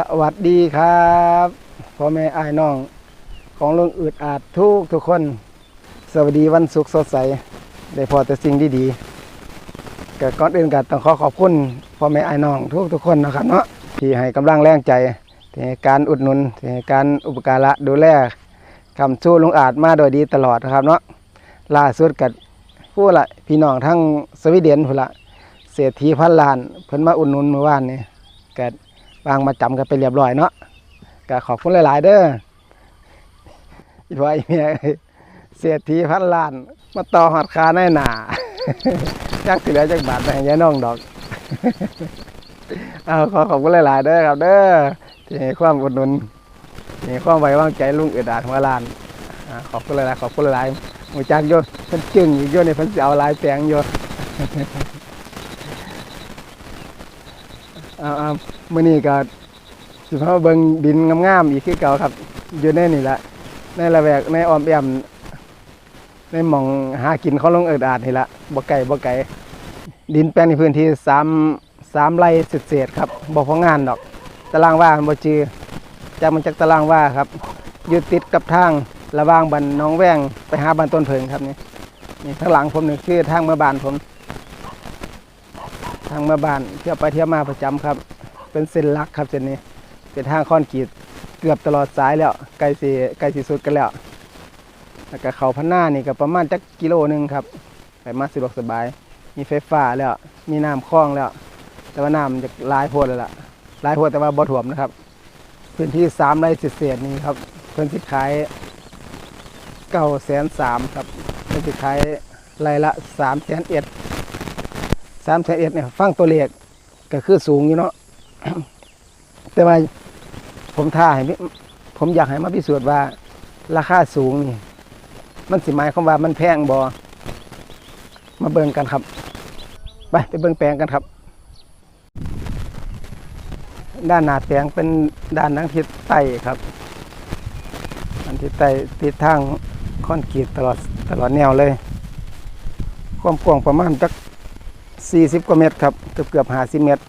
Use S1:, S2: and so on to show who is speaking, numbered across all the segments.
S1: สวัสดีครับพ่อแม่อ้ายน้อง ของลุงอืดอาจทุกทุกคน สวัสดีวันศุกร์สดใส ได้พอแต่สิ่งดีๆก็ก่อนอื่นก็ต้องขอขอบคุณพ่อแม่อ้ายน้องทุกทุกคนนะครับเนาะที่ให้กำลังแรงใจที่ให้การอุดหนุนที่ให้การอุปการะดูแลคำสู้ลุงอาจมาโดยดีตลอดนะครับเนาะล่าสุดกับผู้ละพี่น้องทั้งสวีเดนผู้ละเศรษฐีพันล้าน เพิ่นมาอุดหนุนเมื่อวานนี้ก็ วางมาจำกันไปเรียบร้อยเนาะก็ขอบคุณหลาย ๆ เด้ออีพ่ออีเมียเอ้ยเสียทีพันล้าน มาต่อหอดคาในหนาจักสิเหลือจักบาทไปให้ยายน้องดอกเอาขอขอบคุณหลาย ๆ เด้อครับเด้อที่ให้ความอุดหนุนที่ให้ความไว้วางใจลุงเอ็ดอาดหัวลานขอบคุณหลาย ๆ ขอบคุณหลายๆหมูจักโยนเพิ่นจึงอีกโยนในเพิ่นสิเอาลายแปลงโยเอาเอามื่อนี้ก็สิพาเบิ่งดินงามๆอีกคือเก่าครับ อยู่ในนี่แหละในละแวกในออมแอมในหม่องหากินเขาลงเอิดอาดนี่ละบ่ไก่บ่ไก่ดินแปลงในพื้นที่สามสามไร่เศษๆครับบ่พองานดอก ตารางว่านบ่จือจากมันจากตารางว่าครับอยู่ติดกับทางระว่างบันน้องแว้งไปหาบ้านต้นเพิงครับนี่นี่ข้างหลังผมนี่คือทางเมื่อบานผม ทางมาบ้านเที่ยวไปเที่ยวมาประจำครับ เป็นเส้นลักครับเส้นนี้ เป็นทางคอนกรีตเกือบตลอดสายแล้วใกล้สิใกล้สิสุดกันแล้วแล้วก็เขาพันหน้านี่ก็ประมาณจักกิโลหนึงครับไปมาสะดวกสบาย มีไฟฟ้าแล้ว มีน้ำคลองแล้ว แต่ว่าน้ำจะลายโพดแล้วล่ะลายโพดแต่ว่าบ่ถ่วมนะครับ พื้นที่สามไร่เศษนี่ครับเพิ่อนสิขายเก้าแสนสามครับเพิ่อนสิขายไร่ละสามแสนเอ็ด สามแสนเอ็ดเนี่ยฟังตัวเลขก็คือสูงอยู่เนาะแต่ว่าผมท่าให้ผมอยากให้มาพิสูจน์ว่า ราคาสูงนี่ มันสิหมายความว่ามันแพงบอมาเบิ่งกันครับ ไปไปเบิ่งแปลงกันครับ ด้านหน้าแปลงเป็นด้านทางทิศใต้ครับอันทิศใต้ติดทางคอนกรีตตลอดตลอดแนวเลย ความกว้างประมาณจัก 40 กว่าเมตรครับเกือบเกือบ50 เมตร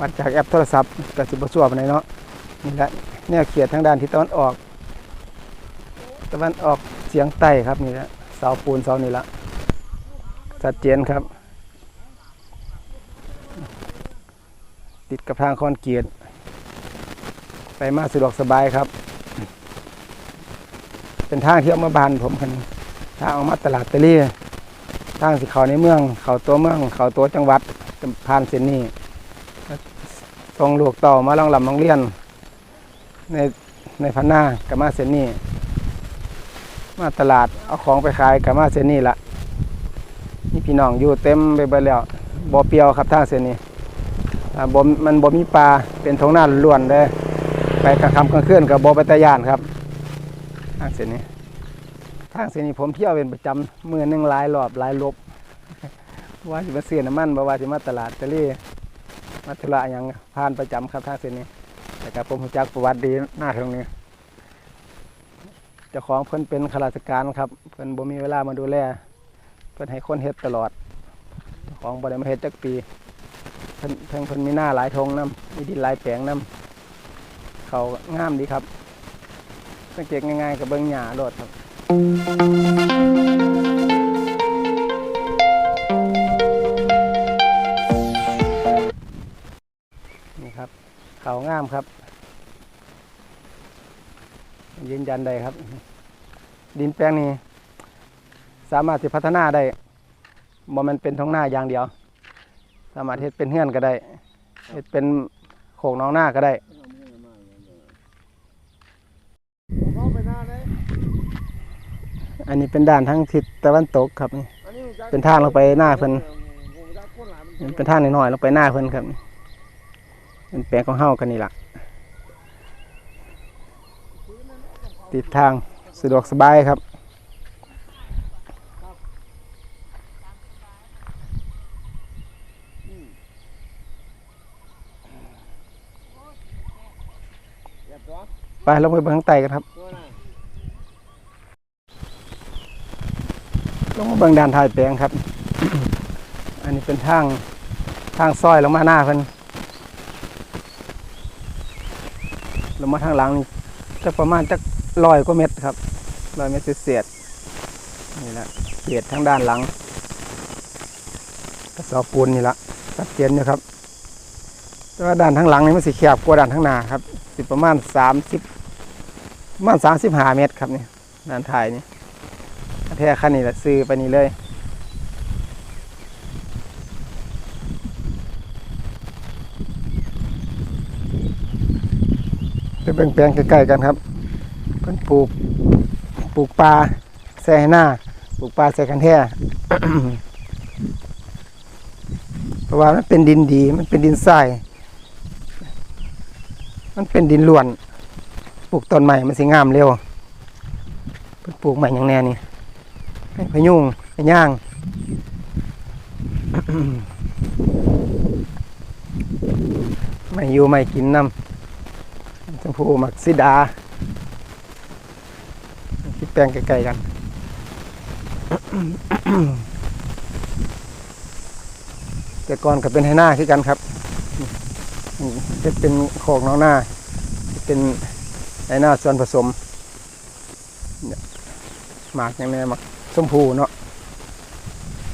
S1: วัดจากแอปโทรศัพท์กับสิบสัวปานใดเนาะนี่แหละแนวเขียดทางด้านทิศตะวันออก ตะวันออกเฉียงใต้ครับนี่แหละเสาปูนเสานี่ละชัดเจนครับ ติดกับทางคอนกรีตไปมาสะดวกสบายครับ เป็นทางที่เอามาบานผมคันทางออกมาตลาดตะลี่ ทางสิเขาในเมือง เขาตัวเมือง เขาตัวจังหวัดผ่านเส้นนี้ส่งลูกต่อมาลองลำโรงเรียน ในในพันหน้ากับมาเส้นนี้ มาตลาดเอาของไปขายกับมาเส้นนี้ละนี่พี่น้องอยู่เต็มไปเบิดแล้วบ่อเปียวครับทางเส้นนี้บ่มันบ่มีปลาเป็นท้องนาล้วนเลยไปกลางค่ำกลางคืนกับบ่ไปตะยานครับทางเส้นนี้างเส้นนี้ผมเที่ยวเป็นประจำมือหนึ่งหลายรอบหลายลบ ว่าสิมาเสียน้ำมันบ่ว่าสิมาตลาดตะลี่มาธุระหยังผ่านประจำครับทางเส้นนี้ แต่กับผมจักประวัติดีหน้าตรงนี้เจ้าของเพิ่นเป็นข้าราชการครับเพิ่นบ่มีเวลามาดูแลเพิ่นให้คนเฮ็ดตลอดของบ่ได้มาเฮ็ดจักปีเพิ่นเพิ่นเพิ่นมีหน้าหลายทงน้ำมีดินหลายแปลงน้ำเขางามดีครับสังเกตง่ายๆกับเบิ่งหญ้าโลดครับ นี่ครับ เขาง่ามครับ ยืนยันได้ครับ ดินแปลงนี้สามารถที่พัฒนาได้บ่มันเป็นท้องหน้าอย่างเดียว สามารถเฮ็ดเป็นเฮือนก็ได้เฮ็ดเป็นโขงน้องหน้าก็ได้ อันนี้เป็นด้านทั้งทิศตะวันตกครับนี่เป็นทางลงไปหน้าเพิ่นเป็นทางน้อยๆลงไปหน้าเพิ่นครับเป็นแปลงของเฮากันนี่ล่ะติดทางสะดวกสบายครับไปลงไปเบื้องใต้กันครับ ลงมาเบื้องด้านท้ายแปลงครับ อันนี้เป็นทางทางซอยลงมาหน้าเพิ่นล้วมาทางหลังนี่จะประมาณจักร้อยกว่าเมตรครับร้อยเมตรเศษนี่แหละเศษทางด้านหลังกระสอบปูนนี่ละชัดเจนอยู่ครับแต่ว่าด้านทางหลังนี่มันสิแคบกว่าด้านทางหน้าครับสิประมาณสามสิบประมาณสามสิบห้าเมตรครับนี่ด้านท้ายนี่ แท้คันนี้แหละซื้อไปนี่เลยเป็นแปลงใกล้ๆกันครับเพิ่นปลูกปลูกปลาแซ่หน้าปลูกปลาใส่กันแท้เพราะว่ามันเป็นดินดีมันเป็นดินทรายมันเป็นดินล้วน ปลูกต้นใหม่มันสิงามเร็วเพิ่นปลูกใหม่อย่างแน่นี่ พยุงให้ย่างไม่อยู่ไม่กินน้ำชมพูหมักซิดาที่แปลงใกล้ๆกันแต่ก่อนก็เป็นไฮหน้าคือกันครับจะเป็นโขกน้องหน้าเป็นไฮหน้าส่วนผสมหมากย่างนี้หมัก มพูเนาะ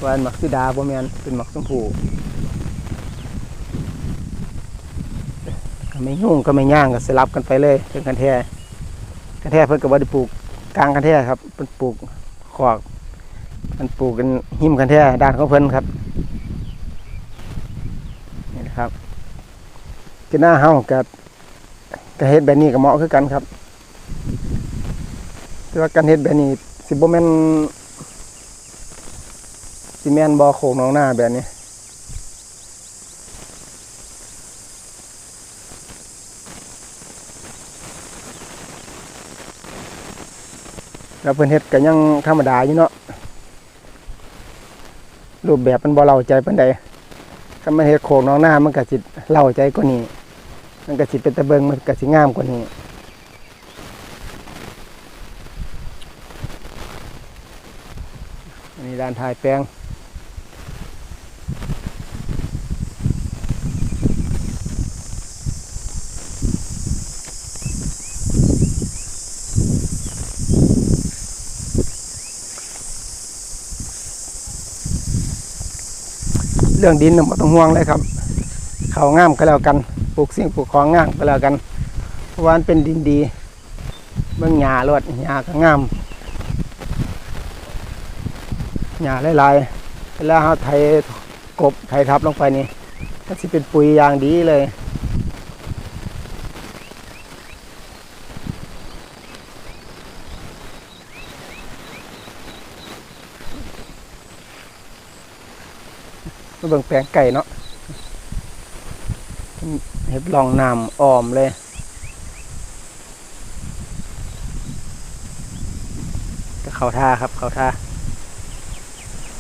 S1: วันหมักซิดาบ่แมนเป็นหมักชมพูก็ไม่ยุ่งก็ไม่ย่างก็สลับกันไปเลยเป็นกันแท้กันแท้เพิ่นก็บ่ได้ปลูกกลางกันแท้ครับเพิ่นปลูกขอกมันปลูกกันหิมกันแท้ด้านของเพิ่นครับนี่นะครับกินหน้าเฮากับกระเฮ็ดแบบนี้ก็เหมาะคือกันครับแต่ว่าการเฮ็ดแบบนี้สิบ่แม่น สิแม่นบ่โขงน้องหน้าแบบนี้ แล้วเพิ่นเฮ็ดก็ยังธรรมดาอยู่เนาะ รูปแบบมันบ่เล่าใจปานใดถ้ามันเฮ็ดโคกน้องหน้ามันก็สิเล่าใจกว่านี้ มันก็สิเป็นตะเบิงมันก็สิงามกว่านี้นนี้ด้านท้ายแปลง เรื่องดินไม่ต้องห่วงเลยครับเขางามก็แล้วกันปลูกสิ่งปลูกของงามก็แล้วกันเพราะว่านเป็นดินดีเบื้องหญ้ารดหญ้าก็งามหญ้าหลายๆแล้วเอาไถกบไถทับลงไปนี่มันจิเป็นปุ๋ยอย่างดีเลย มาเบิ่งแปลงไก่เนาะเห็ดลองน้ำออมเลยก็เขาท่าครับเขาท่า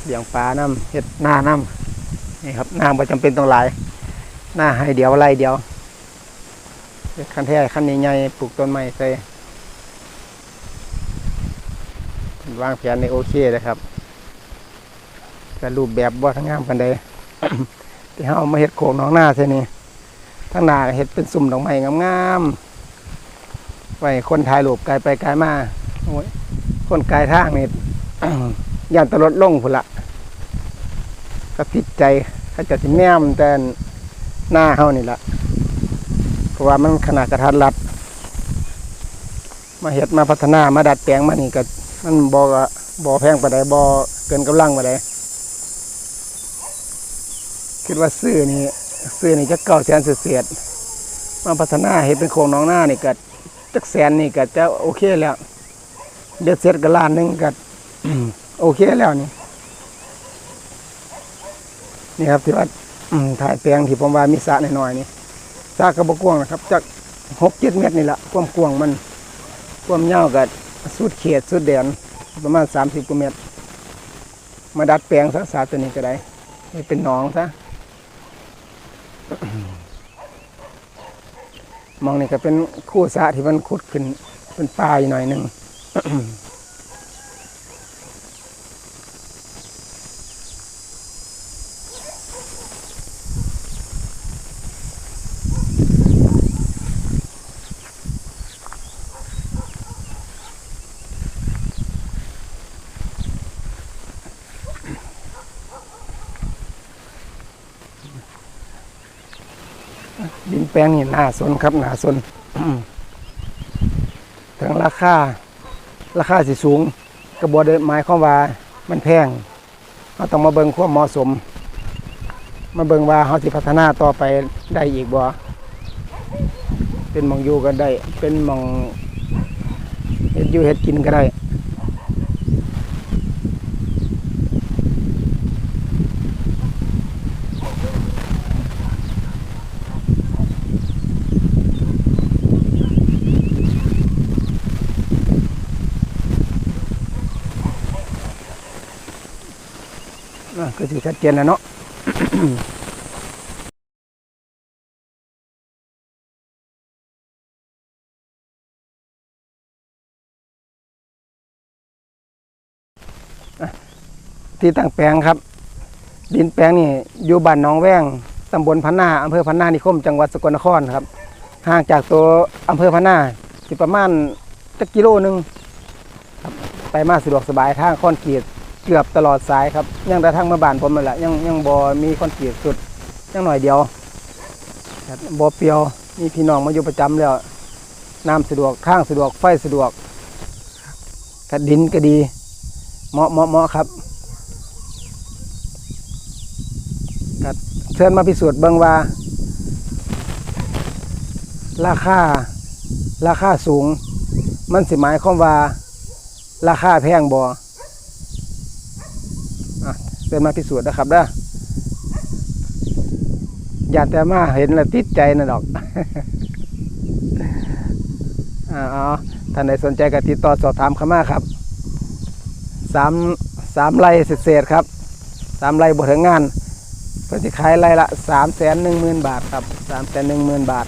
S1: เลี้ยงปลาน้ำเห็ดหน้าน้ำนี่ครับน้ำประจำเป็นต้องหลาย หน้าให้เดียวไรเดียวเฮ็ดคันแท้คันใหญ่ๆปลูกต้นไม้ใส่วางแผนในโอเคเลยครับแต่รูปแบบบ่าทั้งงามกันใดที่ เฮาเอามาเฮ็ดโขงน้องหน้าใช่นี่ทั้งหน้าเฮ็ดเป็นสุ่มดอกไม้งามๆไว้คนถ่ายรูปไกลไปไกลมาโอ้ยคนไกลทางนี่ยานตลดลงพุ่นละก็ผิดใจถ้าจะสิแนมแต่หน้าเฮานี่ละเพราะว่ามันขนาดกระทัดรัด มาเฮ็ดมาพัฒนามาดัดแปลงมานี่ก็มันบ่ก็บ่แพงปานใดบ่เกินกำลังปานใด คิดว่าซื้อนี่ซื้อนี่จะเก้าแสนเศษๆมาพัฒนาให้เป็นโครงน้องหน้านี่ก็จักแสนนี่ก็จะโอเคแล้วเด็ดเสร็จก็ล้านหนึ่งก็โอเคแล้วนี่ นี่ครับที่ว่าถ่ายแปลงที่ผมว่ามีสระหน่อยๆนี่สระกระบอกกวางนะครับจากหกเจ็ดเมตรนี่แหละความกว้างมันความยาวก็สุดเขตสุดแดนประมาณสามสิบกว่าเมตร มาดัดแปลงสักสระตัวนี้ก็ได้ให้เป็นหนองซะ มองนี่ก็เป็นคู่สะที่มันขุดขึ้นเป็นปลายหน่อยหนึ่ง ปลงนี่น่าสนครับน่าสนถึงราคา ราคาสิสูงกระบวได้หมายความว่ามันแพงเราต้องมาเบิ่งความเหมาะสม มาเบิ่งว่าเขาสิพัฒนาต่อไปได้อีกบ่เป็นมองอยู่ก็ได้ เป็นมองเฮ็ดอยู่เฮ็ดกินก็ได้ ก็สิชัดเจนแล้วเนาะที่ตั้งแปลงครับ ดินแปลงนี่อยู่บ้านหนองแว้งตำบลพันนาอำเภอพันนานิคม จังหวัดสกลนครครับ ห่างจากตัวอำเภอพันนาสิประมาณจักกิโลหนึงไปมาสะดวกสบายทางคอนกรีต เกือบตลอดสายครับ ยังแต่ทางมาบานผมนั่นแหละยังยังบ่มีคอนกรีตสุดยังหน่อยเดียวบบ่เปียวมีพี่น้องมาอยู่ประจำแล้วน้ำสะดวกทางสะดวกไฟสะดวกกัดินก็ดีเหมาะเหมาะเหมาะครับก็เชิญมาพิสูจน์เบิงว่า ราคาราคาสูง มันสิหมายความว่า ราคาแพงบ่ อะเชิญมาพิสูจน์นะครับเด้ออย่าแต่มาเห็นแล้วติดใจนะดอกอ่าเอท่านใดสนใจก็ติดต่อสอบถามเข้ามาครับสามสามไร่เศษครับสามไร่บถึงงานเพิ่นสิขายไร่ละสามแสนหนึ่งหมื่นบาทครับสามแสนหนึ่งหมื่นบาท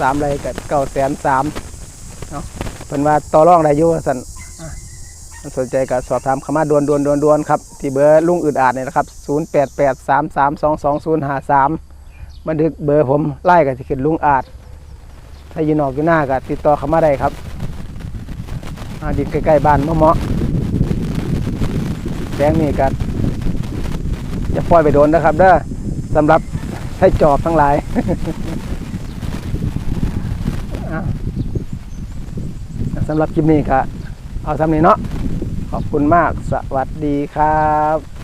S1: สามไร่กับเก้าแสนสามเนาะเพิ่นว่าต่อรองได้อยู่สัน่น สนใจก็สอบถามเข้ามาดวนดวนดวนดวนครับ ที่เบอร์ลุงอึดอาดเนี่ยนะครับศูนย์แปดแปดสามสามสองสองศูนย์ห้าสามบันทึกเบอร์ผมไล่กับที่ขึ้นลุงอาดถ้ายู่นอกอยู่หน้าก็ติดต่อเข้ามาได้ครับอาดินใกล้ๆบ้านมะเมาะแปลงนี่ก็จะปล่อยไปโดนนะครับเด้อสำหรับให้จอบทั้งหลายสำหรับคลิปนี้ก็เอาสำนี้เนาะ ขอบคุณมาก สวัสดีครับ